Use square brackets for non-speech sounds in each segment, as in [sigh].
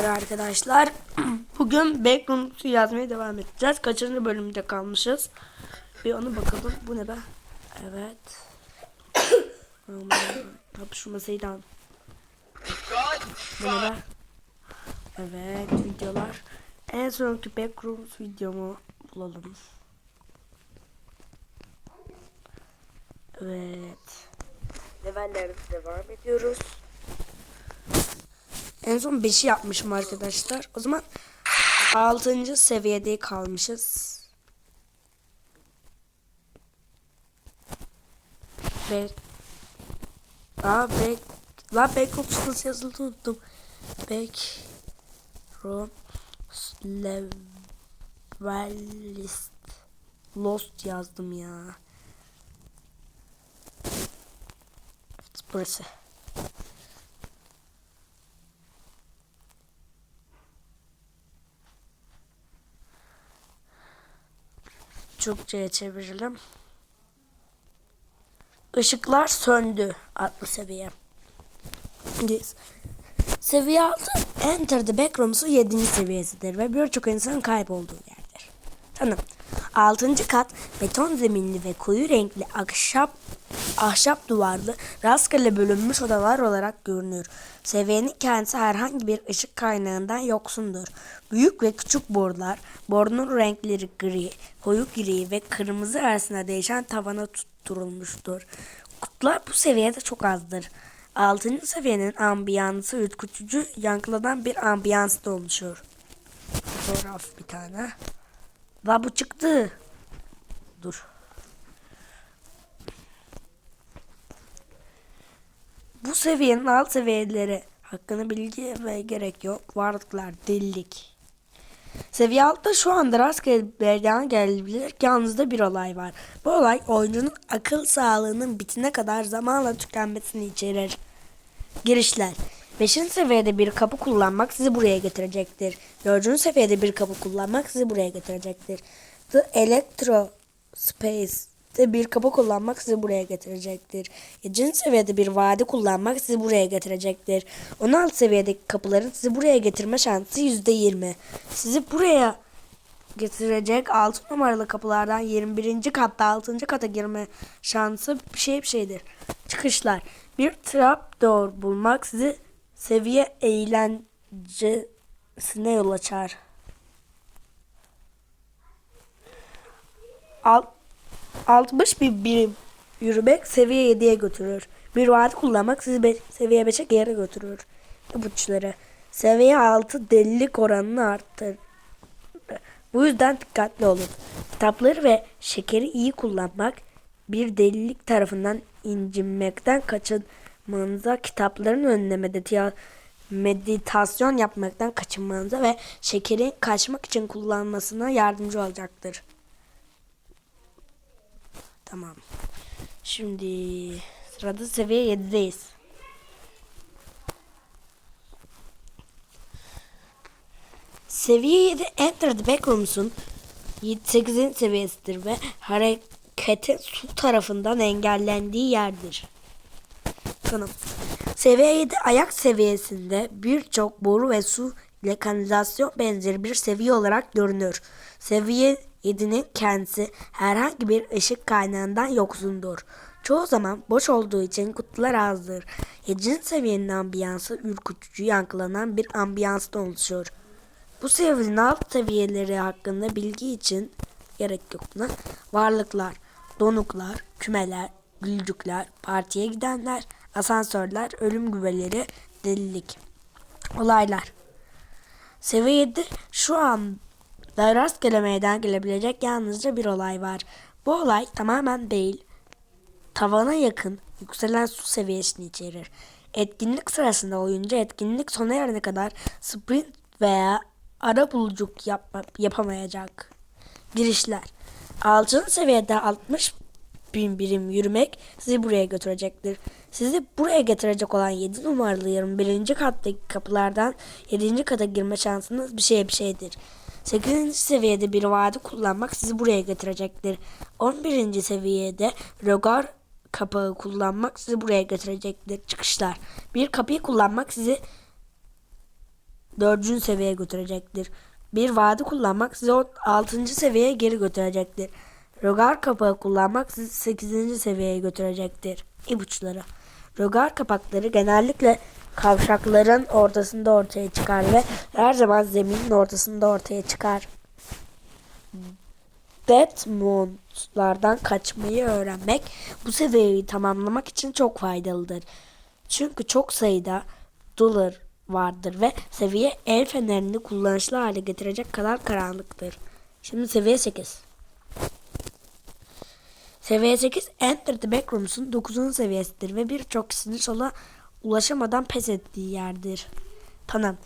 üzere arkadaşlar. [clears throat] Bugün Backrooms'u yazmaya devam edeceğiz. Kaçıncı bölümde kalmışız? Bir onu bakalım. Bu ne be? Evet. [coughs] Tabi şu masayı da. Bu ne be? Evet videolar. En sonki Backrooms videomu bulalım. Evet. Levellerimize devam ediyoruz. En son 5'i yapmışım arkadaşlar. O zaman 6. seviyede kalmışız. Ve Aa back La Backrooms nasıl yazıldığını unuttum. Backrooms Levelist Lost yazdım ya. Burası. Türkçe'ye çevirelim. Işıklar söndü adlı seviye. Yes. Seviye 6 Enter the Backrooms'u 7. seviyesidir ve birçok insanın kaybolduğu yerdir. Tanım. 6. kat beton zeminli ve koyu renkli ahşap ahşap duvarlı rastgele bölünmüş odalar olarak görünür. Seviyenin kendisi herhangi bir ışık kaynağından yoksundur. Büyük ve küçük borular, borunun renkleri gri, koyu gri ve kırmızı arasında değişen tavana tutturulmuştur. Kutular bu seviyede çok azdır. 6. seviyenin ambiyansı ürkütücü yankılanan bir ambiyans da oluşuyor. Fotoğraf bir tane. La bu çıktı. Dur. Bu seviyenin alt seviyeleri hakkında bilgi ve gerek yok. Varlıklar, delilik. Seviye 6'da şu anda rastgele bir yerden gelebilir. Yalnızda bir olay var. Bu olay oyuncunun akıl sağlığının bitine kadar zamanla tükenmesini içerir. Girişler. 5. seviyede bir kapı kullanmak sizi buraya getirecektir. 4. seviyede bir kapı kullanmak sizi buraya getirecektir. The Electro Space'de bir kapı kullanmak sizi buraya getirecektir. 7. seviyede bir vadi kullanmak sizi buraya getirecektir. 16 seviyedeki kapıların sizi buraya getirme şansı %20. Sizi buraya getirecek 6 numaralı kapılardan 21. katta 6. kata girme şansı bir şey bir şeydir. Çıkışlar. Bir trapdoor bulmak sizi seviye eğlencesine yol açar. Alt, 60 bir birim yürümek seviye 7'ye götürür. Bir vaat kullanmak sizi be, seviye 5'e geri götürür. İpuçları. Seviye 6 delilik oranını arttırır. Bu yüzden dikkatli olun. Kitapları ve şekeri iyi kullanmak bir delilik tarafından incinmekten kaçınmanıza, kitapların önüne medita meditasyon yapmaktan kaçınmanıza ve şekeri kaçmak için kullanmasına yardımcı olacaktır. Tamam. Şimdi sırada seviye 7'deyiz. Seviye 7 Enter the Backrooms'un 8. seviyesidir ve hareketin su tarafından engellendiği yerdir. Tanım. Seviye 7 ayak seviyesinde birçok boru ve su ile kanalizasyon benzeri bir seviye olarak görünür. Seviye 7'nin kendisi herhangi bir ışık kaynağından yoksundur. Çoğu zaman boş olduğu için kutular azdır. 7. seviyenin ambiyansı ürkütücü yankılanan bir ambiyanstan oluşuyor. Bu seviyenin alt seviyeleri hakkında bilgi için gerek yok buna. Varlıklar, donuklar, kümeler, gülcükler, partiye gidenler, asansörler, ölüm güveleri, delilik. Olaylar. Seviye 7 şu an da rastgele meydana gelebilecek yalnızca bir olay var. Bu olay tamamen değil, tavana yakın yükselen su seviyesini içerir. Etkinlik sırasında oyuncu etkinlik sona erene kadar sprint veya ara buluculuk yapma, yapamayacak. Girişler. 6. seviyede 60 bin birim yürümek sizi buraya götürecektir. Sizi buraya getirecek olan 7 numaralı 21. kattaki kapılardan 7. kata girme şansınız bir şeye bir şeydir. 8. seviyede bir vadi kullanmak sizi buraya getirecektir. 11. seviyede rogar kapağı kullanmak sizi buraya getirecektir. Çıkışlar. Bir kapıyı kullanmak sizi 4. seviyeye götürecektir. Bir vadi kullanmak sizi 6. seviyeye geri götürecektir. Rogar kapağı kullanmak sizi 8. seviyeye götürecektir. İpuçları. Rogar kapakları genellikle kavşakların ortasında ortaya çıkar ve her zaman zeminin ortasında ortaya çıkar. Deathmount'lardan kaçmayı öğrenmek bu seviyeyi tamamlamak için çok faydalıdır. Çünkü çok sayıda dolar vardır ve seviye el fenerini kullanışlı hale getirecek kadar karanlıktır. Şimdi seviye 8. Seviye 8 Enter the Backrooms'un 9. seviyesidir ve birçok kişinin sola ulaşamadan pes ettiği yerdir. Tamam.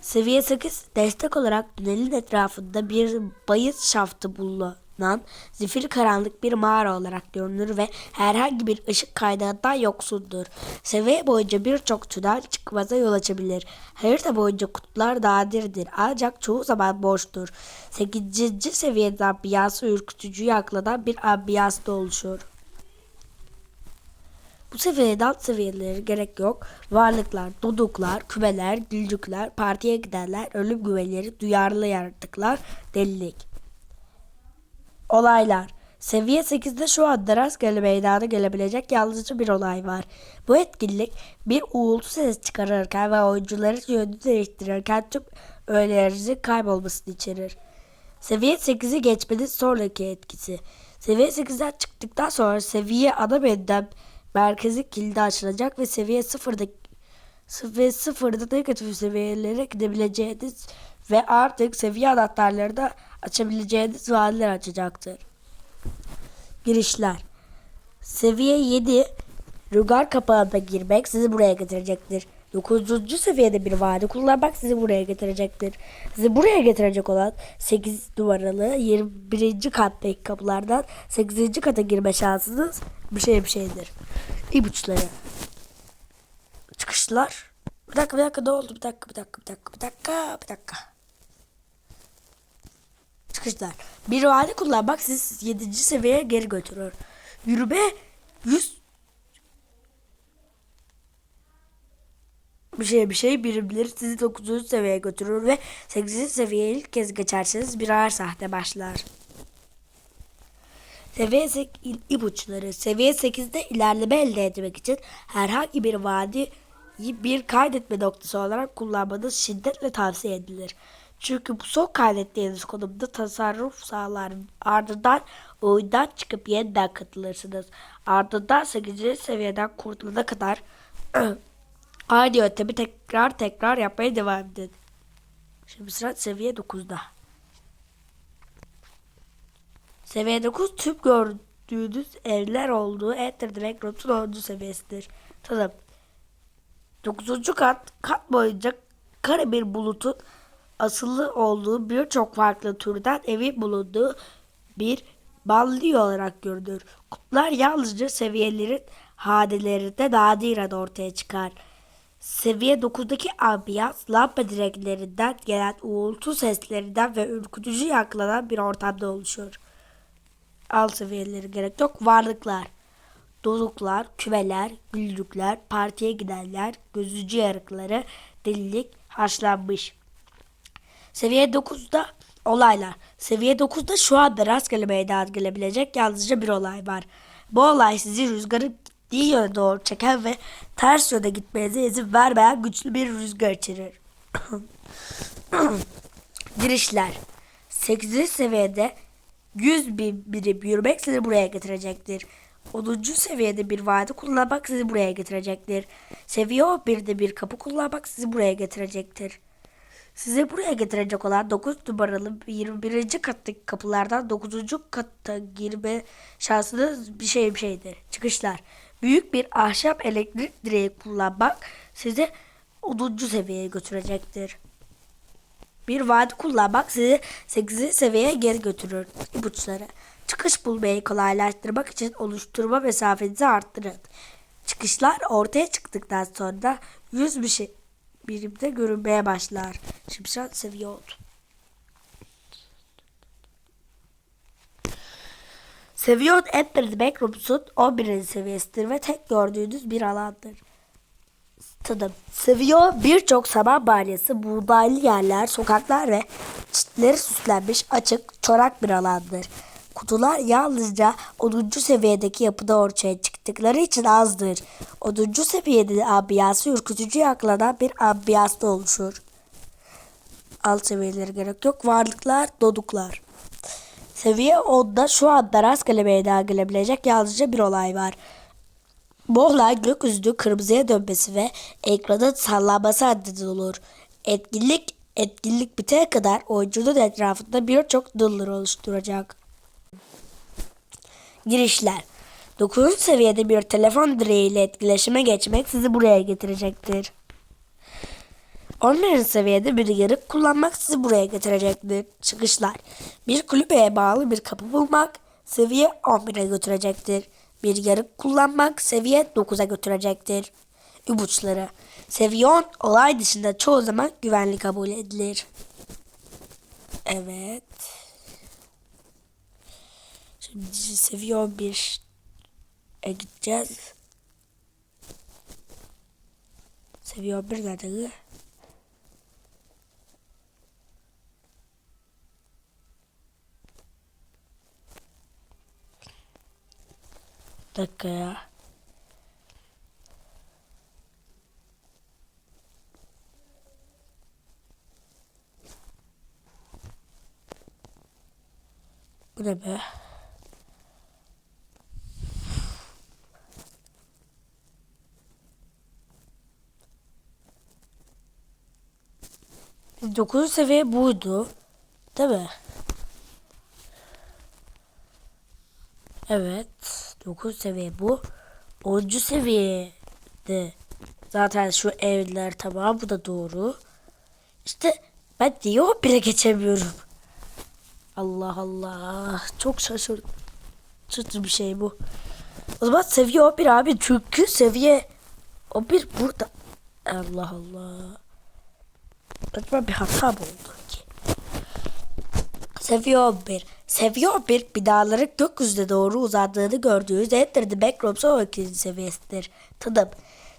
Seviye 8 destek olarak tünelin etrafında bir bayız şaftı bulunan zifiri karanlık bir mağara olarak görünür ve herhangi bir ışık kaynağından yoksundur. Seviye boyunca birçok tünel çıkmaza yol açabilir. Harita boyunca kutular nadirdir ancak çoğu zaman boştur. 8. seviyede ambiyansı ürkütücü yaklanan bir ambiyansda oluşur. Bu seviyede alt seviyeleri gerek yok. Varlıklar, duduklar, kümeler, gülcükler, partiye gidenler, ölüm güveleri, duyarlı yaratıklar, delilik. Olaylar. Seviye 8'de şu anda rastgele meydana gelebilecek yalnızca bir olay var. Bu etkinlik bir uğultu sesi çıkarırken ve oyuncuların yönünü değiştirirken tüm öğelerinizin kaybolmasını içerir. Seviye 8'i geçmenin sonraki etkisi. Seviye 8'den çıktıktan sonra seviye ana menüden merkezi kilidi açılacak ve seviye 0'da ve 0'da negatif seviyelere gidebileceğiniz ve artık seviye anahtarları da açabileceğiniz vadiler açacaktır. Girişler Seviye 7 Rügar kapağına girmek sizi buraya getirecektir. 9. seviyede bir vadi kullanmak sizi buraya getirecektir. Sizi buraya getirecek olan 8 numaralı 21. kattaki kapılardan 8. kata girme şansınız bir şey bir şeydir. İpuçları. Çıkışlar. Bir dakika bir dakika ne oldu? Bir dakika bir dakika bir dakika bir dakika bir dakika. Çıkışlar. Bir vadi kullanmak sizi 7. seviyeye geri götürür. Yürüme 100 bir şey bir şey birimleri sizi 9. seviyeye götürür ve 8. seviyeye ilk kez geçerseniz birer sahte başlar. Seviye 8 ipuçları. Seviye 8'de ilerleme elde etmek için herhangi bir vadi bir kaydetme noktası olarak kullanmanız şiddetle tavsiye edilir. Çünkü bu son kaydettiğiniz konumda tasarruf sağlar. Ardından oyundan çıkıp yeniden katılırsınız. Ardından 8. seviyeden kurtulana kadar [clears throat] aynı yöntemi tekrar tekrar yapmaya devam edin. Şimdi sıra seviye 9'da. Seviye 9 tüm gördüğünüz evler olduğu Enter the Backrooms'un 10. seviyesidir. Tamam. 9. kat kat boyunca kare bir bulutun asılı olduğu birçok farklı türden evi bulunduğu bir balli olarak görünür. Kutlar yalnızca seviyelerin hadelerinde nadiren ortaya çıkar. Seviye 9'daki ambiyans lamba direklerinden gelen uğultu seslerinden ve ürkütücü yankılanan bir ortamda oluşur. Alt seviyeleri gerek yok. Varlıklar. Doluklar, küveler, güldükler, partiye gidenler, gözücü yarıkları, delilik, haşlanmış. Seviye 9'da olaylar. Seviye 9'da şu anda rastgele meydana gelebilecek yalnızca bir olay var. Bu olay sizi rüzgarın gittiği yöne doğru çeken ve ters yöne gitmenize izin vermeyen güçlü bir rüzgar içerir. [coughs] Girişler. 8. seviyede 100 bin birim yürümek sizi buraya getirecektir. 10. seviyede bir vadi kullanmak sizi buraya getirecektir. Seviye 11'de bir kapı kullanmak sizi buraya getirecektir. Sizi buraya getirecek olan 9 numaralı 21. kattaki kapılardan 9. katta girme şansınız bir şey bir şeydir. Çıkışlar. Büyük bir ahşap elektrik direği kullanmak sizi 10. seviyeye götürecektir. Bir vadi kullanmak sizi 8. seviyeye geri götürür. İpuçları. Çıkış bulmayı kolaylaştırmak için oluşturma mesafenizi arttırın. Çıkışlar ortaya çıktıktan sonra 100 bir şey birimde görünmeye başlar. Şimdi sen seviye oldu. Seviye 10 Enter the Backrooms'un 11. seviyesidir ve tek gördüğünüz bir alandır. tadım. Seviyor birçok sabah balyası, buğdaylı yerler, sokaklar ve çitleri süslenmiş açık, çorak bir alandır. Kutular yalnızca 10. seviyedeki yapıda ortaya çıktıkları için azdır. 10. seviyede ambiyası ürkütücü yaklanan bir ambiyasla oluşur. Alt seviyeleri gerek yok. Varlıklar, doduklar. Seviye 10'da şu anda rastgele meydana gelebilecek yalnızca bir olay var. Bu olay gökyüzünün kırmızıya dönmesi ve ekranın sallanması adında olur. Etkinlik etkinlik bitene kadar oyuncunun etrafında birçok dollar oluşturacak. Girişler 9. seviyede bir telefon direğiyle etkileşime geçmek sizi buraya getirecektir. 11. seviyede bir yarık kullanmak sizi buraya getirecektir. Çıkışlar. Bir kulübeye bağlı bir kapı bulmak seviye 11'e götürecektir. Bir yarık kullanmak seviye 9'a götürecektir. İpuçları. Seviye 10 olay dışında çoğu zaman güvenli kabul edilir. Evet. Şimdi seviye 11'e gideceğiz. Seviye 11 nerede? Dakika ya. Bu ne be? Dokuzuncu seviye buydu. Değil mi? Evet. 9 seviye bu. 10. seviyede zaten şu evler tamam bu da doğru. İşte ben niye o bile geçemiyorum. Allah Allah. Çok şaşırtıcı bir şey bu. O zaman seviye 11 abi. Çünkü seviye 11 burada. Allah Allah. Acaba bir hata mı oldu ki? Seviye 11. Seviye 11 binaların gökyüzüne doğru uzandığını gördüğünüz Enter the Backrooms 12. seviyesidir. Tadım.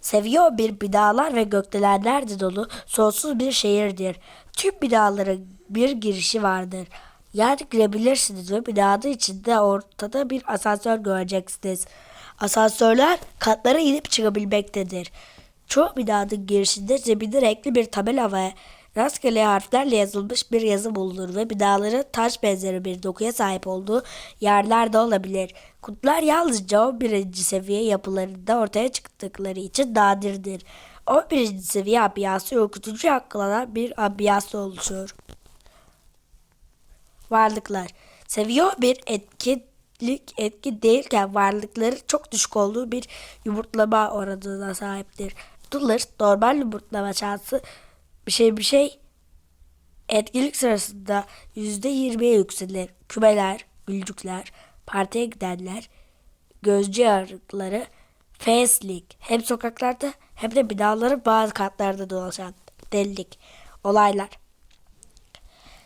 Seviye 11 binalar ve gökdelenlerle dolu sonsuz bir şehirdir. Tüm binaların bir girişi vardır. Yani girebilirsiniz ve binanın içinde ortada bir asansör göreceksiniz. Asansörler katlara inip çıkabilmektedir. Çoğu binanın girişinde cebinde renkli bir tabela ve rastgele harflerle yazılmış bir yazı bulunur ve binaların taş benzeri bir dokuya sahip olduğu yerler de olabilir. Kutular yalnızca 11. seviye yapılarında ortaya çıktıkları için nadirdir. 11. seviye ambiyası ürkütücü yankılanan bir ambiyası oluşur. Varlıklar Seviye bir etkinlik etki değilken varlıkları çok düşük olduğu bir yumurtlama oranına sahiptir. Dolar normal yumurtlama şansı bir şey bir şey etkinlik sırasında yüzde yirmiye yükselir. Kümeler, gülcükler, partiye gidenler, gözcü yarıkları, facelik hem sokaklarda hem de binaların bazı katlarda dolaşan delilik, olaylar.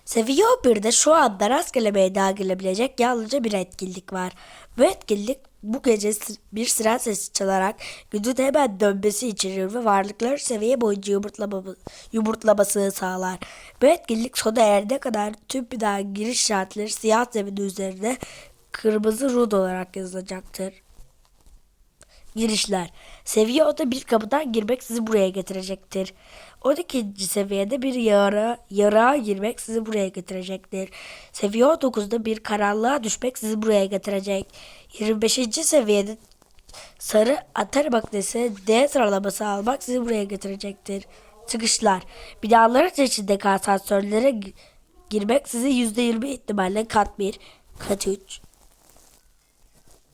Seviye 11'de şu anda rastgele meydana gelebilecek yalnızca bir etkinlik var. Bu etkinlik bu gece bir siren sesi çalarak gücün hemen dönmesi içerir ve varlıkları seviye boyunca yumurtlama, yumurtlamasını sağlar. Bu etkinlik sona erene kadar tüm bina giriş şartları siyah zemin üzerinde kırmızı rud olarak yazılacaktır. Girişler. Seviye oda bir kapıdan girmek sizi buraya getirecektir. 12. seviyede bir yara, yarağa girmek sizi buraya getirecektir. Seviye 9'da bir karanlığa düşmek sizi buraya getirecek. 25. seviyede sarı atar makinesi D sıralaması almak sizi buraya getirecektir. Çıkışlar. Binaların içindeki asansörlere girmek sizi %20 ihtimalle kat 1, kat 3,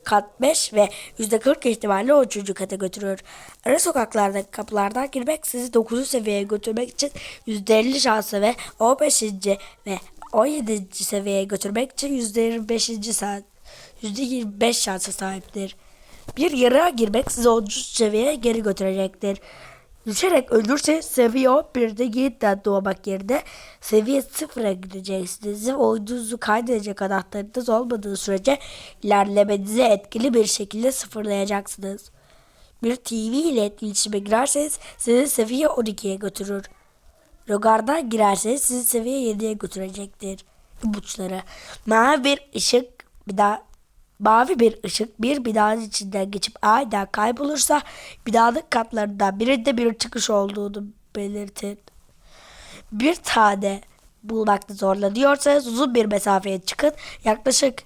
kat 5 ve %40 ihtimalle 3. kata götürür. Ara sokaklardaki kapılardan girmek sizi 9. seviyeye götürmek için %50 şansı ve 15. ve 17. seviyeye götürmek için %25. saat %25 şansa sahiptir. Bir yarığa girmek sizi 10. seviyeye geri götürecektir. Düşerek ölürse seviye 11'de yeniden doğmak yerine seviye 0'a gideceksiniz. Oyununuzu kaydedecek anahtarınız olmadığı sürece ilerlemenizi etkili bir şekilde sıfırlayacaksınız. Bir TV ile iletişime girerseniz sizi seviye 12'ye götürür. Logarda girerseniz sizi seviye 7'ye götürecektir. İpuçları. Mavi bir ışık bir daha Mavi bir ışık bir binanın içinden geçip aniden kaybolursa binanın katlarından birinde bir çıkış olduğunu belirtir. Bir tane bulmakta zorlanıyorsanız uzun bir mesafeye çıkın. Yaklaşık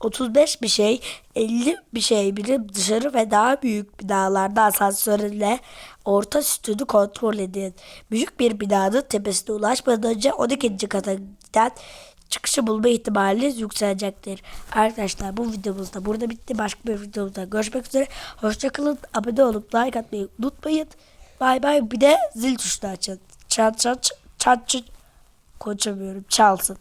35 bir şey, 50 bir şey birim dışarı ve daha büyük binalarda asansörle orta sütunu kontrol edin. Büyük bir binanın tepesine ulaşmadan önce 12. kata giden çıkışı bulma ihtimaliniz yükselecektir. Arkadaşlar bu videomuz da burada bitti. Başka bir videomuzda görüşmek üzere. Hoşçakalın. Abone olup like atmayı unutmayın. Bay bay. Bir de zil tuşunu açın. Çat çat çat çat. Konuşamıyorum. Çalsın.